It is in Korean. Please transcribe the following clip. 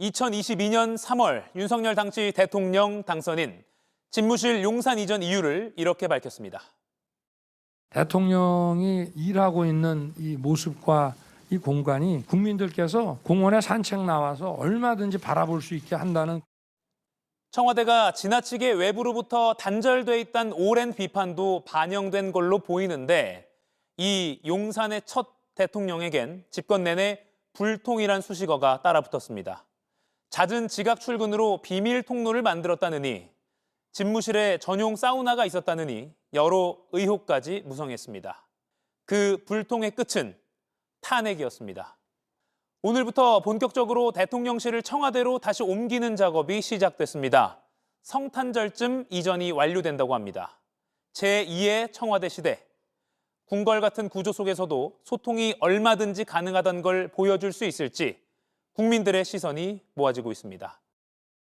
2022년 3월 윤석열 당시 대통령 당선인 집무실 용산 이전 이유를 이렇게 밝혔습니다. 대통령이 일하고 있는 이 모습과 이 공간이 국민들께서 공원에 산책 나와서 얼마든지 바라볼 수 있게 한다는 청와대가 지나치게 외부로부터 단절돼 있다는 오랜 비판도 반영된 걸로 보이는데 이 용산의 첫 대통령에겐 집권 내내 불통이란 수식어가 따라붙었습니다. 잦은 지각 출근으로 비밀 통로를 만들었다느니 집무실에 전용 사우나가 있었다느니 여러 의혹까지 무성했습니다. 그 불통의 끝은 탄핵이었습니다. 오늘부터 본격적으로 대통령실을 청와대로 다시 옮기는 작업이 시작됐습니다. 성탄절쯤 이전이 완료된다고 합니다. 제2의 청와대 시대. 궁궐 같은 구조 속에서도 소통이 얼마든지 가능하다는 걸 보여줄 수 있을지 국민들의 시선이 모아지고 있습니다.